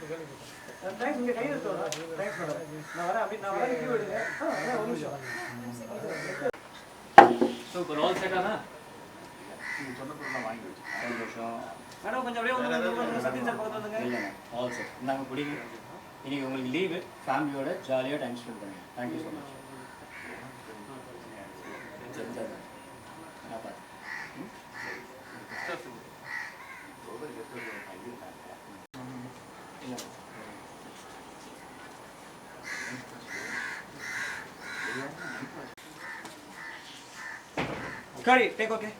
இங்க கை எடுத்தோம் thanks madam நான் வரேன் அப்படி நான் வரேன் கியூ எடுங்க. ஆ வரேன், ஒரு நிமிஷம். சூப்பர் ஆல் செட் ஆனா மேடம் கொஞ்சம் அப்படியே வந்து வந்து வந்து சத்யன் சார் பக்கத்துல வந்துங்க இல்லைங்க ஆல் செட் இந்தாங்க பிடிங்க இன்னைக்கு உங்களுக்கு லீவு ஃபேமிலியோட ஜாலியாக டைம் ஸ்பெண்ட் பண்ணுங்க. தேங்க்யூ ஸோ மச் சரி சரி நான் பார்த்து இல்லை சரி டேக் ஓகே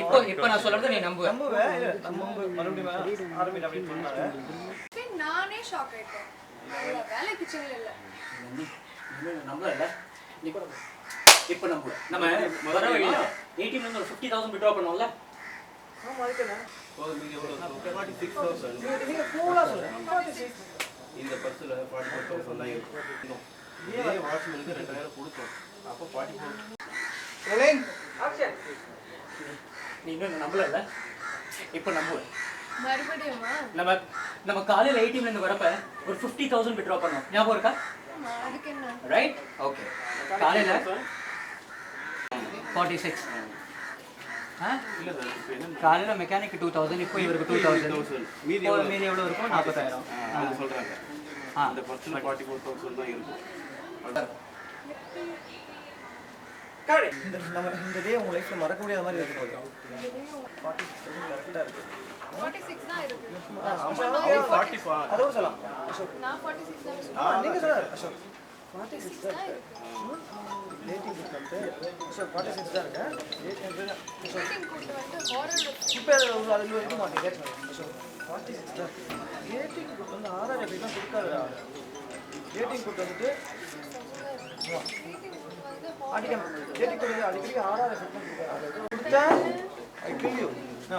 இப்போ இப்போ நான் சொல்றது நீ நம்புவ. நம்புவேன் இல்ல, நம்ம மறுபடியும் ஆரம்பிட்டு அப்படின்னு சொன்னாங்க சரி, நானே ஷாக் ஆயிட்டேன். நல்ல வேலை கிச்சன்ல இல்ல. நம்பல நீ கூட இப்போ நம்புவேன் நம்ம வர வழியில் ஏடிஎம்ல இருந்து ஒரு ஃபிஃப்டி தௌசண்ட் விட்ரா பண்ணோம்ல ஆமா அதுக்கு என்ன ஃபார்ட்டி சிக்ஸ் தௌசண்ட் நீங்க நீங்க கூலா சொல்லுங்க இந்த பர்ஸில் ஃபார்ட்டி ஃபோர் தௌசண்ட் தான் இருக்கும் இதே வாட்ச்மேனுக்கு ரெண்டாயிரம் கொடுத்தோம். அப்போ ஃபார்ட்டி ஃபோர் ஆக்ஷன் நீ இன்னும் நம்பல இப்போ நம்புவேன் மறுபடியுமா? நம்ம நம்ம காலையில் ஏடிஎம்ல இருந்து வரப்ப ஒரு ஃபிஃப்டி தௌசண்ட் விட்ரா பண்ணோம் ஞாபகம் இருக்கா? ஆமா, அதுக்கு என்ன? ரைட் ஓகே காலையில் ஃபார்ட்டி சிக்ஸ் இல்லை சார் இப்போ என்ன காலையில் மெக்கானிக் டூ தௌசண்ட் இப்போ இவருக்கு டூ தௌசண்ட் தௌசண்ட் மீதி எவ்வளோ மீதி எவ்வளோ இருக்கும் நாற்பதாயிரம் ஆ. இந்த பர்ஸில் ஃபார்ட்டி ஃபோர் தௌசண்ட் தான் இருக்கும். நம்ம இந்த டே உங்க லைஃப்ல மறக்க முடியாத மாதிரி இருக்கு. ஃபார்ட்டி சிக்ஸ் தான் ஆறாயிரம் கொடுக்காதுடா டேட்டிங் புக் வந்துட்டு மீட்டிங் கூட்டு வந்து அடிக்கடி ஆறாயிரம் கொடுத்தா கொடுத்தா I kill you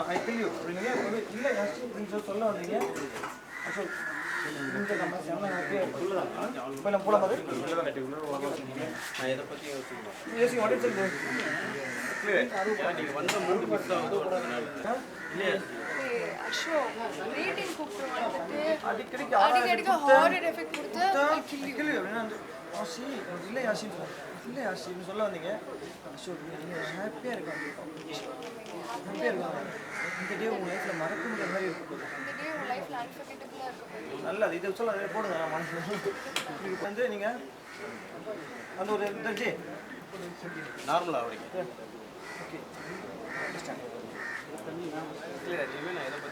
I kill you அப்படிங்க இல்லை சொல்ல வந்தீங்க இப்போ ஆசி இல்லை யாசி இல்லை யாசின்னு சொல்ல வந்தீங்க. அசோக் நீங்கள் ஹாப்பியாக இருக்காங்க ஹாப்பியாக இருக்காங்க இந்த டே உங்கள் லைஃப்பில் மறக்க முடியாத மாதிரி இருக்கும். நல்லது இது சொல்ல அதை போடுங்க நான் மனசு இதுக்கு வந்து நீங்கள் அந்த ஒரு இந்த டே நார்மலாக அவருக்கு ஓகே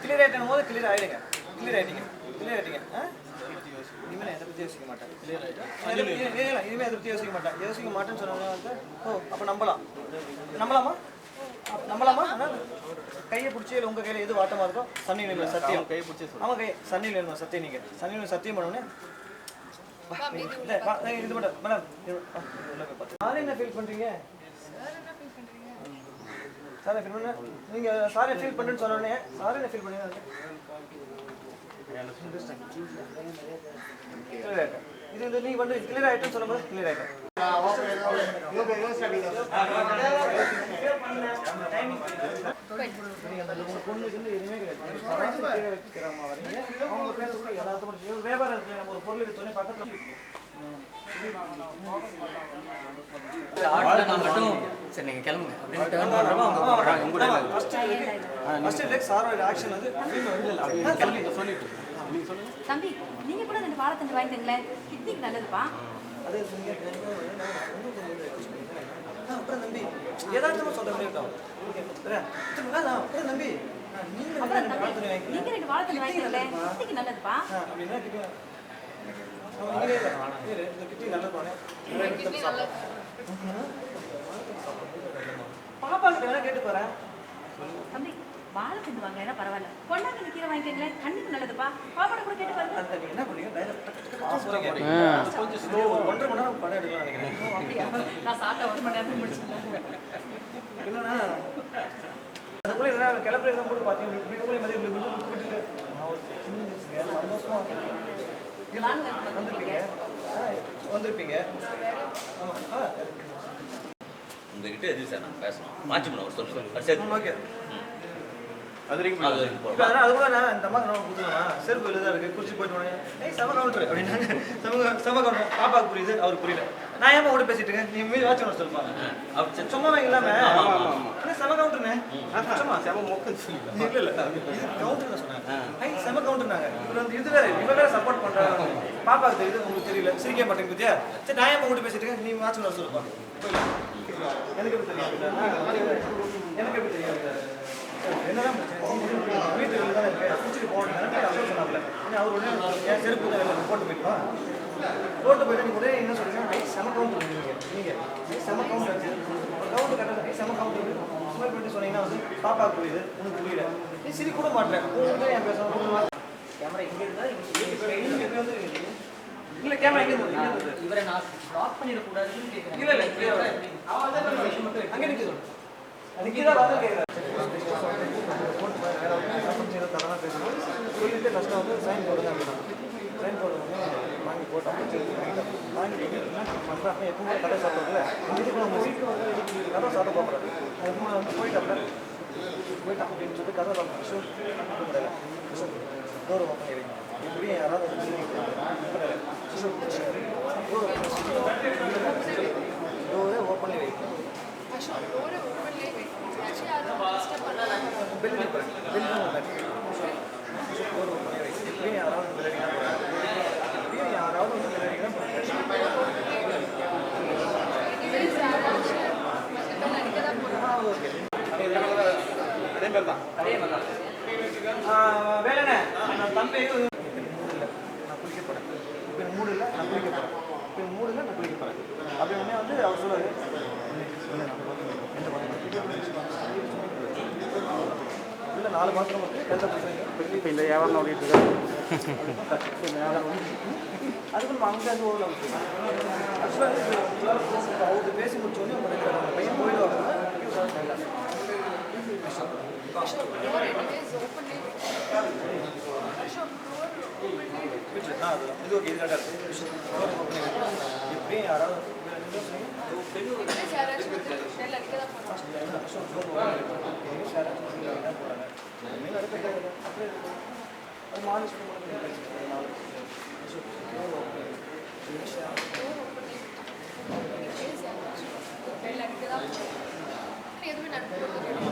கிளியர் ஆகிட்டும் போது கிளியர் ஆகிடுங்க கிளியர் ஆகிட்டீங்க கிளியர் ஆகிட்டீங்க ஆ? இனிமேல் எதை பற்றி யோசிக்க மாட்டேன். இனிமேல் எதை பற்றி யோசிக்க மாட்டேன். யோசிக்க மாட்டேன்னு சொன்னவங்க வந்து ஓ அப்போ நம்பலாம். நம்பலாமா? அப்ப நம்பலாமா கையை பிடிச்சி இல்லை உங்கள் கையில் எது வாட்டமாக இருக்கோ சன்னி நிலை சத்தியம். கை பிடிச்சி ஆமாம் கை சன்னி நிலை சத்தியம் நீங்கள் சன்னி நிலை சத்தியம் ஏய், இது மட்டும் மேடம். சார் என்ன ஃபீல் பண்ணுறீங்க சார் என்ன ஃபீல் பண்றீங்க? சார் ஃபீல் பண்ண நீங்கள் சாரை ஃபீல் பண்ணுன்னு சொன்னோடனே சார் என்ன ஃபீல் பண்ணுங்க இது இது நீ வந்து கிளியர் ஆகிட்டுன்னு சொல்லும்போது கிளியர் ஆகிட்டேன் நீங்கள் எதுவுமே கிடையாது ஒரு பொருள் எடுத்தோடனே பக்கத்தில் மட்டும் சரி நீங்கள் கிளம்புங்க அப்படின்னு டேர்ன் அவங்க வர்றாங்க உங்க கூட ஃபர்ஸ்ட் லைக் சாரோட ஆக்ஷன் வந்து சொல்லிட்டு சொல்லிட்டு தம்பி நீங்க கூட ரெண்டு வாழைத்தண்டு வாங்கிக்கங்களேன். கிட்னிக்கு நல்லதுப்பா. அப்புறம் தம்பி யதார்த்தமாக சொல்ற மாதிரி இருக்கும் அப்புறம் தம்பி நீங்க ரெண்டு வாழைத்தண்டு வாங்கி- நீங்க ரெண்டு வாழைத்தண்டு வாங்கிக்கங்களேன். கிட்னிக்கு நல்லதுப்பா. அப்படின்னா கிட்டி அவன் இங்கே இல்லை. இரு, இந்த கிட்டி நல்லது பானே. கிட்னி நல்லது. பாப்பா கிட்ட வேணா கேட்டு போறேன். தம்பி வாழைத்தண்டு வாங்கலைன்னா பரவாயில்ல. பொண்ணாங்க கீரை வாங்கிக்கங்களேன் கண்ணுக்கு நல்லதுப்பா. பாப்பாட கூட கேட்டு பாருங்க. என்ன போறீங்க. கொஞ்சம் ஸ்லோ ஒன்றரை மணி நேரம் படம் எடுக்கலாம் நினைக்கிறேன். நான் சாப்பிட்ட ஒரு மணி நேரத்துக்கு முடிச்சிட்டேன் இல்லைன்னா அதுக்குள்ள என்ன கிளப்புற போட்டு பார்த்தீங்க இப்படி மாதிரி சந்தோஷமா வந்திருப்பீங்க. ஆ, வந்திருப்பீங்க. உங்ககிட்ட எது சார் நான் பேசணும். வாட்ச் பண்ண ஒரு சொல்லுங்க. அது சரி. ம், ஓகே. அது வரைக்கும் அது. வரைக்கும் இப்போ போகலாம். அதனால அது கூட நான் இந்த அம்மா நான் கொடுத்துருவேன். செருப்பு எழுதா இருக்கு குறிச்சு போயிட்டு உடனே ஏய் செம கவுண்டர் அப்படின்னு செம செம பாப்பாவுக்கு புரியுது அவருக்கு புரியல. நான் ஏன் கூட பேசிட்டு இருக்கேன்? நீ மீதி வாட்ச் பண்ண சரி. சும்மா இல்லாம. செம கவுண்டர்னே? சும்மா செம மொக்கன்னு சொல்லி இல்ல இல்ல கவுண்டர் ஐ செம கவுண்டர் நாங்க இவர் வந்து இது வேற இவ வேற சப்போர்ட் பண்றாங்க பாப்பாக்கு தெரியுது உங்களுக்கு தெரியல. சிரிக்க மாட்டேங்குது பத்தியா? சரி நான் கூட பேசிட்டு இருக்கேன்? நீ வாட்ச் பண்ண போயிடலாம். எனக்கு எப்படி எனக்கு எப்படி தெரியும்? போட்டு போயிட்டு உடனே என்ன சொல்றீங்க ஐ செம கவுண்டர் நீங்க நீங்க செம கவுண்டர் கரெக்டாக ஐ செம கவுண்டர் ஸ்மைல் பண்ணி சொன்னீங்கன்னா வந்து பாப்பாவுக்கு புரியுது உனக்கு புரியல நீ சிரி கூட மாட்டேன் உங்களுக்கு என் பேசணும் கேமரா இங்கே இருந்தா இல்ல கேமரா இங்கே. இருந்து இவரை நான் பிளாக் பண்ணிடக்கூடாதுன்னு கேட்குறேன் இல்ல இல்ல. அங்கே நிக்க சொல்லிட்டு ஃபஸ்ட்டு வந்து சைன் போடுங்க அப்படின்னா சைன் போடுங்க வாங்கி போட்டோம் வாங்கி என்ன பண்ணுறாங்க எப்பவுமே கடை சாப்பிட்றதுல இதுக்கு நம்ம கதை சாப்பிட போகிறோம் அதுக்கு வந்து போயிட்டாப்ல போயிட்டான் அப்படின்னு சொல்லிட்டு கதை சாப்பிட்டு ஷூ கூப்பிடல டோர் ஓப்பன் பண்ணி வைங்க இப்படியும் யாராவது டோரை ஓப்பன் பண்ணி வேலைண்ணே நான் தம்பி மூடு இல்லை நான் குளிக்க போகிறேன் இப்போ மூடு நான் நான் குளிக்க போகிறேன் அப்படி உடனே வந்து அவர் சொல்லுவார் இல்லை நாலு மாதம் வந்து கெட்ட பிரச்சனை இப்போ இந்த வியாபாரம் ஓடிட்டு இது ஓகே இது கரெக்டாக இருக்குது இப்படியும் யாராவது எனிவேஸ் யாராச்சும் வந்து பெல் அடிக்க தான் போகிறோம் டோர் ஓப்பன்லேயே வைக்கணும் எனிவேஸ் யாராச்சும் பெல் அடிக்க தான் போகிறோம் எதுவுமே நடக்க போகிறது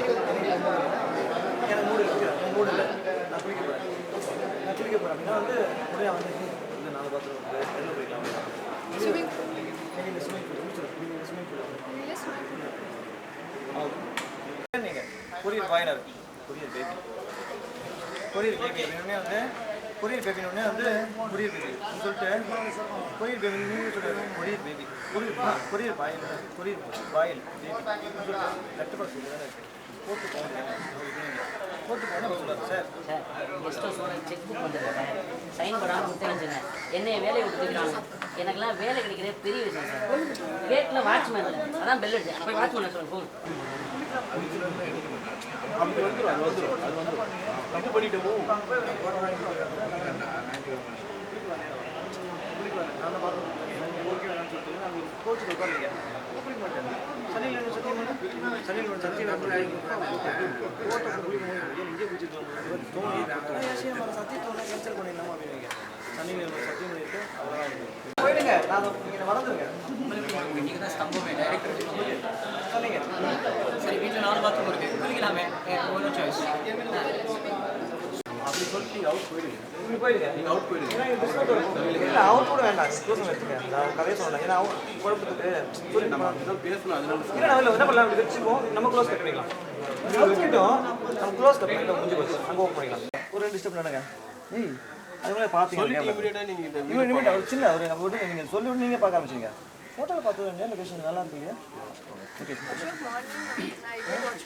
கிடையாது எனக்கு மூடு இருக்கு எனக்கு மூடு இல்லை நான் குளிக்க போகிறேன் நான் குளிக்க போகிறேன் அப்படின்னா வந்து உடனே வந்து இந்த நாலு பாத்ரூம் இருக்குது வெளில போய்க்கலாம் ஸ்விமிங் எனக்கு இந்த ஸ்விமிங் பூல் முடிச்சிடும் இந்த swimming pool pool swimming pool நீங்கள் கொரியர் வாயினார் கொரியர் பேபி கொரியர் பேபி அப்படின்னே வந்து கொரியர் பேபினே வந்து கொரியர் பேபி சொல்லிட்டு கொரியர் பேபி சொல்லுறது கொரியர் பேபி கொரியர் பாயில் கொரியர் பாயில் பேபி சொல்லிட்டு லெட்டர் பாக்ஸ் போட்டு சொல்லுவார் சார் சார் கெஸ்ட் ஹவுஸோட செக் புக் வந்துருக்கேன் சைன் பண்ணாமல் கொடுத்தேன்னு என்னைய வேலையை விட்டுக்கிறாங்க எனக்கெல்லாம் வேலை கிடைக்கிறதே பெரிய விஷயம் சார் கேட்டில் வாட்ச்மேன் இல்லை அதான் பெல் அடிச்சு அப்போ வாட்ச்மேன் சொல்லுங்க போங்க கோச்சுக்கு உட்காருங்க சனியில் சனியில் போயிடுங்க. நான் மறந்துடுங்க நீங்கள் தான் ஸ்தம்பமே. டைரக்டர் சொன்னீங்க சரி வீட்டில் நாலு பாத்ரூம் இருக்கு. குளிக்கலாமே. ஒன்றும் சாய்ஸ் அப்படி அவுட் கூட வேண்டாம் க்ளோஸ் எடுத்துங்க நான் கதையை சொல்லலாம் ஏன்னா அவன் குழப்பத்துக்கு நம்ம என்ன பண்ணலாம் நம்ம க்ளோஸ் கட் பண்ணிக்கலாம் வச்சுக்கிட்டோம் நம்ம க்ளோஸ் கட் பண்ணிட்டோம் முடிஞ்சு போச்சு அங்கே ஓப்பன் பண்ணிக்கலாம் ஒரு ரெண்டு ஸ்டெப் நடங்க அது மாதிரி பார்த்தீங்க நீங்கள் அவர் சின்ன அவர் நீங்கள் சொல்லி விட்டு நீங்கள் பார்க்க ஆரம்பிச்சிங்க ஃபோட்டோவில் பார்த்தது நல்லா இருக்கு ஓகே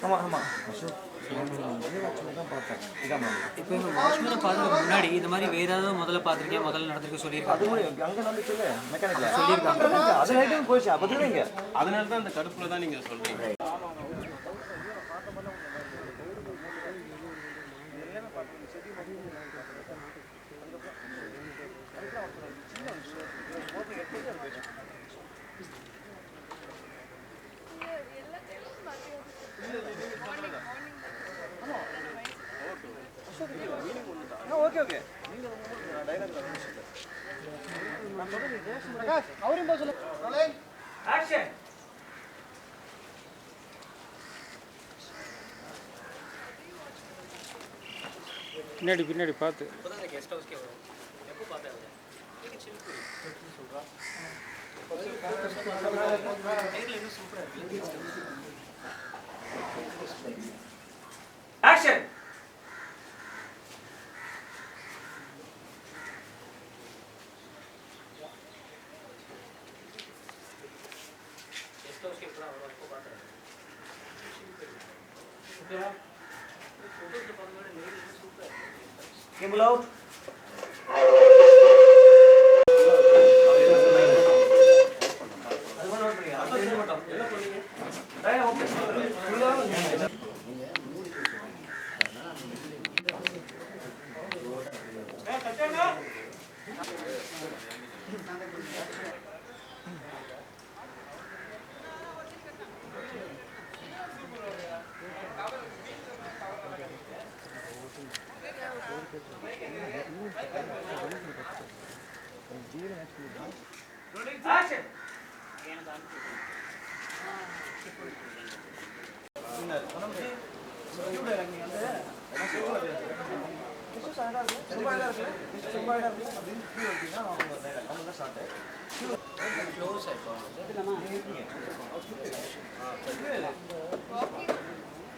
ஆமாம் ஆமாம் இப்போ வாட்ச்மேனை பார்த்துக்கு முன்னாடி இந்த மாதிரி வேற ஏதாவது முதல்ல பார்த்துருக்கேன் முதல்ல நடந்திருக்கு சொல்லியிருக்காங்க. அது மாதிரி அங்கே நடந்துச்சு மெக்கானிக்கில் சொல்லியிருக்காங்க. அது ரைட்டும் போயிடுச்சு அப்போ இங்கே அதனால தான் அந்த கடுப்புல தான் நீங்க சொல்றீங்க. அவரையும் போக சொல்லு ஆக்ஷன் பின்னாடி பின்னாடி பார்த்து. கெஸ்ட் ஹவுஸ்க்கே வரும் எப்போ பார்த்தேன் அவரை நேரில் இன்னும் சூப்பராக இருக்கு ஆக்ஷன் Cable out.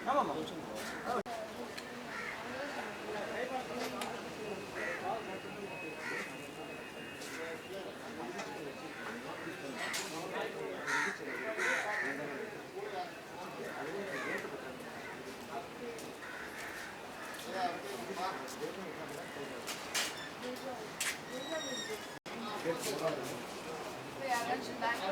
யாராச்சும் பேங்க்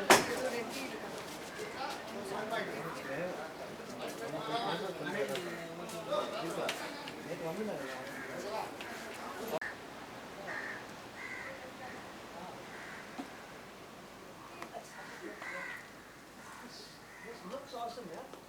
ஏதோ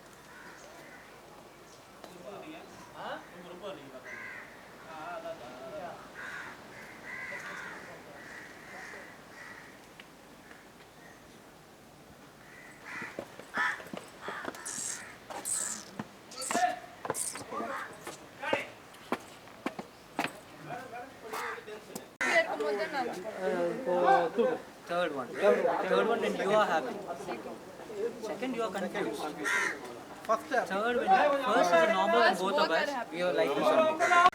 Third one. Third one. And you are happy. Second, you are confused. First, third, when first is normal and both of us, we are like this.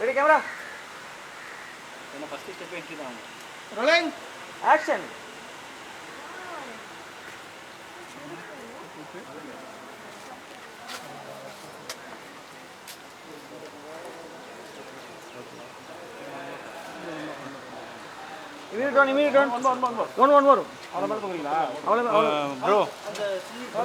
Ready camera. నేను first step ఎంచుదాము One. One, one, one. One, one, one. அவ்வளோ அவ்வளோ bro